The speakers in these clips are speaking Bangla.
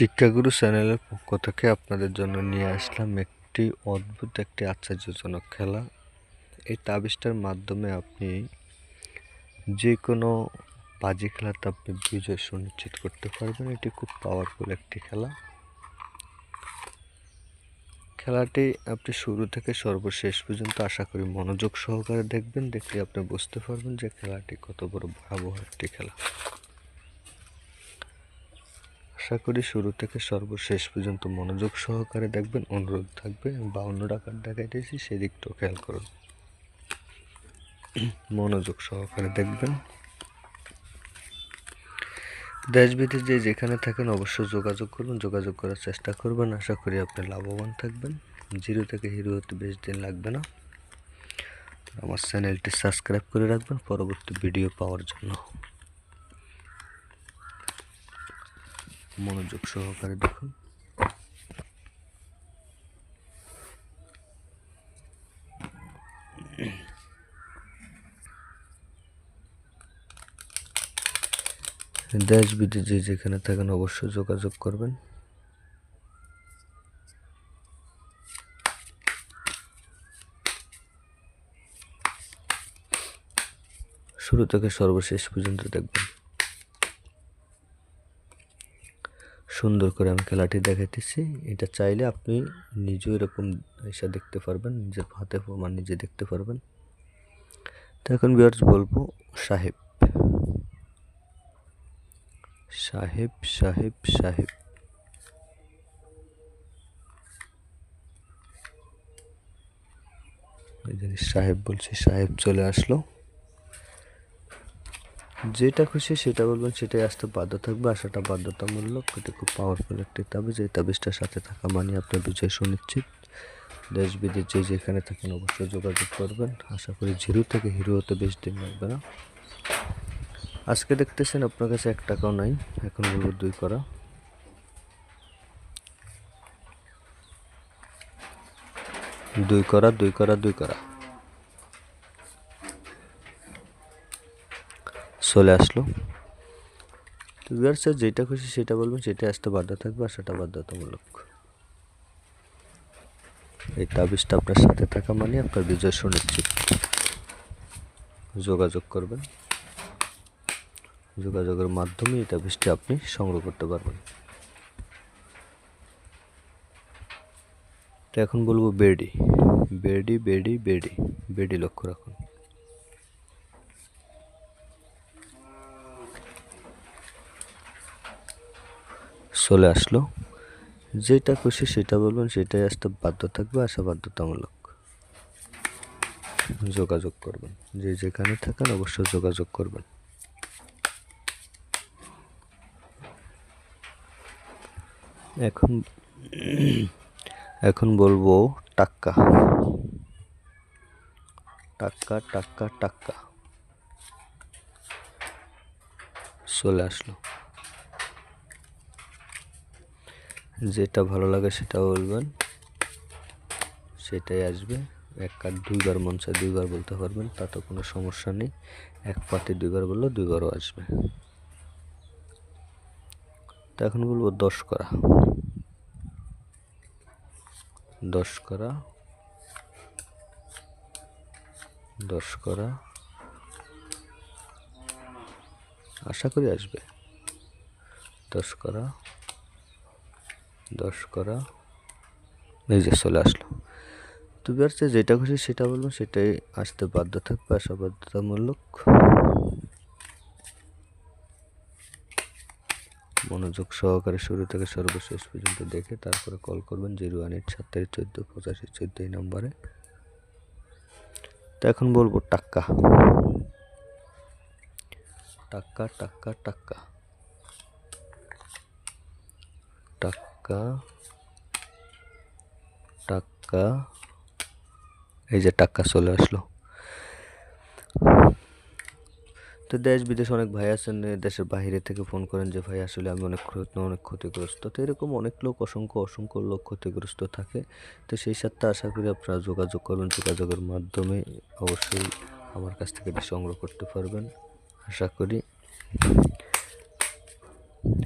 শিক্ষাগুরু চ্যানেলের পক্ষ থেকে আপনাদের জন্য নিয়ে আসলাম একটি অদ্ভুত, একটি আশ্চর্যজনক খেলা। এই তাবিজটার মাধ্যমে আপনি যে কোনো বাজি খেলাতে আপনি বিজয় সুনিশ্চিত করতে পারবেন। এটি খুব পাওয়ারফুল একটি খেলা। খেলাটি আপনি শুরু থেকে সর্বশেষ পর্যন্ত আশা করি মনোযোগ সহকারে দেখবেন দেখলে আপনি বুঝতে পারবেন যে খেলাটি কত বড় ভয়াবহ একটি খেলা। আশা করি শুরু থেকে সর্বশেষ পর্যন্ত মনোযোগ সহকারে দেখবেন, অনুরোধ থাকবে বা অন্য ডাকার দেখাইতেছি সেদিকটাও খেয়াল করুন। মনোযোগ সহকারে দেখবেন। দেশ বিদেশ যে যেখানে থাকেন অবশ্যই যোগাযোগ করবেন যোগাযোগ করার চেষ্টা করবেন। আশা করি আপনি লাভবান থাকবেন। জিরো থেকে হিরো হতে বেশ দিন লাগবে না। আমার চ্যানেলটি সাবস্ক্রাইব করে রাখবেন। পরবর্তী ভিডিও পাওয়ার জন্য। মনোযোগ সহকারে দেখুন। দেশ বিদেশে যেখানে থাকেন অবশ্যই যোগাযোগ করবেন। শুরু থেকে সর্বশেষ পর্যন্ত দেখবেন। সুন্দর করে আমি খেলাটি দেখাইতেছি। এটা চাইলে আপনি নিজেও এরকম এসে দেখতে পারবেন, নিজের হাতে প্রমাণ নিজে দেখতে পারবেন। তো এখন বিয়ার্স বলব, সাহেব। সাহেব সাহেব সাহেব। সাহেব বলছি, সাহেব চলে আসলো। যেটা খুশি সেটা বলবেন, সেটাই আসতে বাধ্য থাকবে। আসাটা বাধ্যতামূলক, এটা খুব পাওয়ারফুল একটি তাবিজ। এই তাবিজটার সাথে থাকা মানে আপনার বিজয় সুনিশ্চিত। দেশ বিদেশ যে যেখানে থাকেন অবশ্যই যোগাযোগ করবেন। আশা করি জিরো থেকে হিরো হতে বেশ দিন লাগবে না। আজকে দেখতেছেন আপনার কাছে এক টাকাও নাই। এখন বলব দুই করা। দুই করা দুই করা দুই করা। চলে আসলো। ভিউয়ার্সের যেটা খুশি সেটা বলবেন, সেটা আসতে বাধ্য থাকবে আর সেটা বাধ্যতামূলক। এই তাবিজটা আপনার সাথে থাকা মানে আপনার বিজয় সুনিশ্চিত। যোগাযোগ করবেন। যোগাযোগের মাধ্যমে এই তাবিজটি আপনি সংগ্রহ করতে পারবেন। তো এখন বলব বেডি। বেডি বেডি বেডি। বেডি লক্ষ্য রাখুন। চলে আসলো। যেটা খুশি সেটা বলবেন, সেটাই আসতে বাধ্য থাকবে, আসা বাধ্যতামূলক। যোগাযোগ করবেন। যে যেখানে থাকেন অবশ্যই যোগাযোগ করবেন। এখন এখন বলব টাক্কা। টাক্কা টাক্কা টাক্কা। চলে আসলো। যেটা ভালো লাগে সেটা বলবেন। সেটাই আসবে। এক কাঠ দুইবার মন চায় দুইবার বলতে পারবেন, তাতে কোনো সমস্যা নেই। এক পাতে দুইবার বললেও দুইবারও আসবে। তো এখন বলব দশ করা। দশ করা। দশ করা। আশা করি আসবে। দশ করা। দশ করা। এই যে চলে আসলো। তো বিয়ার্সে যেটা খুশি সেটা বলব, সেটাই আসতে বাধ্য থাকবে আসা বাধ্যতামূলক। মনোযোগ সহকারে শুরু থেকে সর্বশেষ পর্যন্ত দেখে তারপরে কল করবেন জিরো ওয়ান এইট সাততারি চোদ্দ পঁচাশি চোদ্দ এই নম্বরে। তো এখন বলব টাক্কা। টাক্কা টাক্কা টাক্কা। টাক্কা টাক্কা এই যে টাকা চলে আসলো। তো দেশ বিদেশ অনেক ভাই আছেন, দেশের বাইরে থেকে ফোন করেন যে, ভাই, আসলে আমি অনেক অনেক ক্ষতিগ্রস্ত। তো এরকম অনেক লোক, অসংখ্য অসংখ্য লোক ক্ষতিগ্রস্ত থাকে। তো সেই সাথে আশা করি আপনারা যোগাযোগ করবেন। যোগাযোগের মাধ্যমে অবশ্যই আমার কাছ থেকে সংগ্রহ করতে পারবেন। আশা করি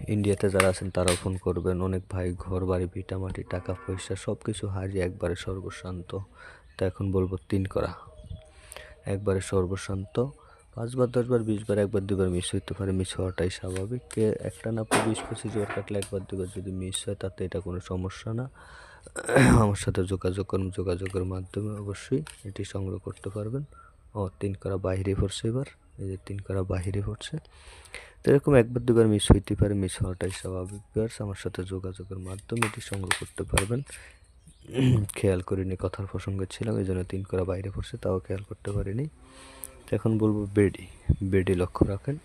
ইন্ডিয়াতে যারা আছেন তারাও ফোন করবেন। অনেক ভাই, ঘর, বাড়ি ভিটামাটি টাকা, পয়সা সব কিছু হারিয়ে একবারে সর্বশান্ত। তা এখন বলব তিন করা। একবারে সর্বশান্ত। পাঁচবার, দশবার, বিশবার, একবার, দুবার মিস হইতে পারে। মিস হওয়াটাই স্বাভাবিক। কে একটা না বিশ পঁচিশ বার কাটলে একবার, দুবার যদি মিস হয়, তাতে এটা কোনো সমস্যা না। আমার সাথে যোগাযোগ করুন। যোগাযোগের মাধ্যমে অবশ্যই এটি সংগ্রহ করতে পারবেন। ও, তিন করা বাহিরে পড়ছে এবার। এই যে তিন করা বাহিরে পড়ছে। তো এরকম একবার দুবার মিস হইতে পারে মিস হওয়াটাই স্বাভাবিক। বিয়ার্স আমার সাথে যোগাযোগের মাধ্যমে এটি সংগ্রহ করতে পারবেন। খেয়াল করিনি কথার প্রসঙ্গে ছিলাম, এই জন্য তিন করা বাইরে পড়ছে, তাও খেয়াল করতে পারিনি। এখন বলব বেডি বেডি লক্ষ্য রাখেন।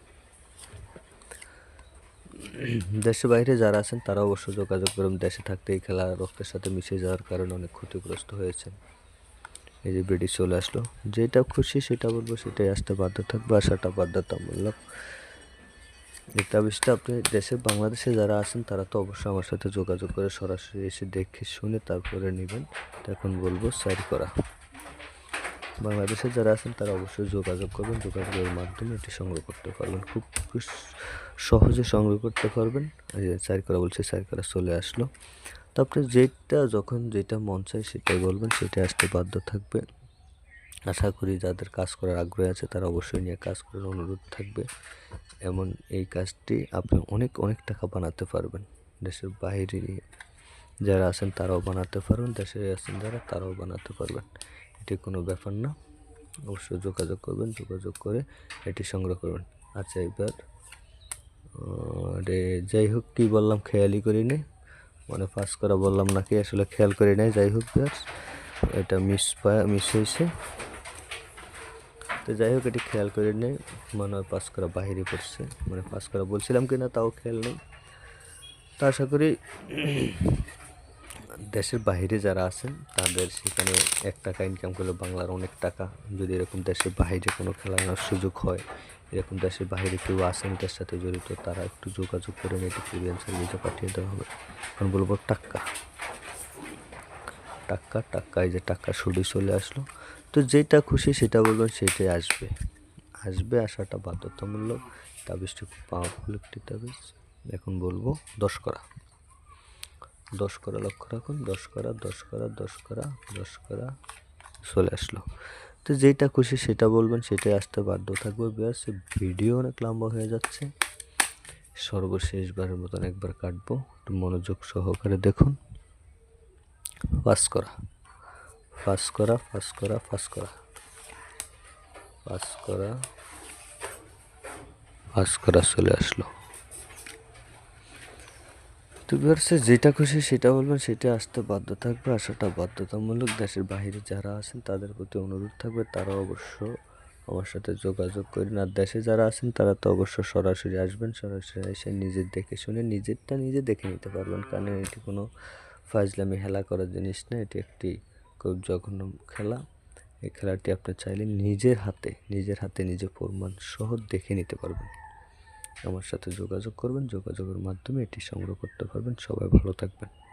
দেশে বাইরে যারা আছেন, তারা অবশ্য যোগাযোগ করুন। দেশে থাকতে এই খেলা রক্তের সাথে মিশে যাওয়ার কারণে অনেক ক্ষতিগ্রস্ত হয়েছেন। এই যে বেডি চলে আসলো। যেটা খুশি সেটা বলব, সেটাই আসতে বাধ্য থাকবে আসাটা বাধ্যতামূলক। এই তাবিজটা আপনি দেশে, বাংলাদেশে যারা আছেন, তারা তো অবশ্যই আমার সাথে যোগাযোগ করে সরাসরি এসে দেখে শুনে তারপরে নেবেন। এখন বলব, সাইড করা। বাংলাদেশে যারা আছেন, তারা অবশ্যই যোগাযোগ করবেন। যোগাযোগের মাধ্যমে এটি সংগ্রহ করতে পারবেন। খুব সহজে সংগ্রহ করতে পারবেন। এই যে সাইড করা বলছে, সাইড করা চলে আসলো। আপনি যেটা যখন যেটা মন চায় সেটাই বলবেন, সেটাই আসতে বাধ্য থাকবে। আশা করি যাদের কাজ করার আগ্রহ আছে তারা অবশ্যই নিয়ে কাজ করার অনুরোধ থাকবে। এমন এই কাজটি আপনি অনেক অনেক টাকা বানাতে পারবেন। দেশের বাইরে যারা আছেন তারাও বানাতে পারবেন দেশে আছেন যারা তারাও বানাতে পারবেন। এটি কোনো ব্যাপার না। অবশ্যই যোগাযোগ করবেন, যোগাযোগ করে এটি সংগ্রহ করবেন। আচ্ছা এবার যাই হোক, কী বললাম খেয়ালই করি নি মানে পাস করা বললাম নাকি, আসলে খেয়াল করি নাই, যাই হোক এটা মিস মিস হয়েছে। তো যাই হোক, এটি খেয়াল করে নেই, মনে পাস করা বাহিরে পড়ছে। মানে পাস করা বলছিলাম কি না তাও খেয়াল নেই। তা আশা করি দেশের বাইরে যারা আছেন, তাদের সেখানে এক টাকা ইনকাম করলে বাংলার অনেক টাকা। যদি এরকম দেশের বাইরে কোনো খেলানোর সুযোগ হয় এরকম দেশের বাইরে কেউ আসেন এটার সাথে জড়িত, তারা একটু যোগাযোগ করে এটি ক্লিয়ারেন্সের লিজে পাঠিয়ে দেওয়া হবে। এখন বলব টাক্কা। টাক্কা টাক্কা, এই যে টাক্কা শুরু চলে আসলো। তো যেটা খুশি সেটা বলবেন, সেটাই আসবে। আসবে আসাটা বাধ্যতামূলক, তাবিজটি খুব পাওয়ারফুল একটি তাবিজ। এখন বলব দশ করা। দশ করা লক্ষ্য রাখুন, দশ করা দশ করা দশ করা দশ করা, চলে আসলো। তো যেটা খুশি সেটা বলবেন, সেটাই আসতে বাধ্য থাকবে। বেশ ভিডিও অনেক লম্বা হয়ে যাচ্ছে। সর্বশেষবারের মতন একবার কাটবো। একটু মনোযোগ সহকারে দেখুন। পাস করা। পাস করা পাস করা পাস করা। পাস করা। পাস করা চলে আসলো। তো বিহারসে যেটা খুশি সেটা বলবেন, সেটা আসতে বাধ্য থাকবে আসাটা বাধ্যতামূলক দেশের বাইরে যারা আছেন তাদের প্রতি অনুরোধ থাকবে, তারা অবশ্য আমার সাথে যোগাযোগ করেন, আর দেশে যারা আছেন তারা তো অবশ্য সরাসরি আসবেন, সরাসরি এসে নিজের দেখে শুনে নিজেরটা নিজে দেখে নিতে পারবেন, কারণ এটি কোনো ফাজলামি, হেলা করার জিনিস না, এটি একটি খুব জঘন্য খেলা। এই খেলাটি আপনি চাইলে নিজের হাতে নিজের হাতে নিজে প্রমাণ সহ দেখে নিতে পারবেন। আমার সাথে যোগাযোগ করবেন যোগাযোগের মাধ্যমে এটি সংগ্রহ করতে পারবেন। সবাই ভালো থাকবেন।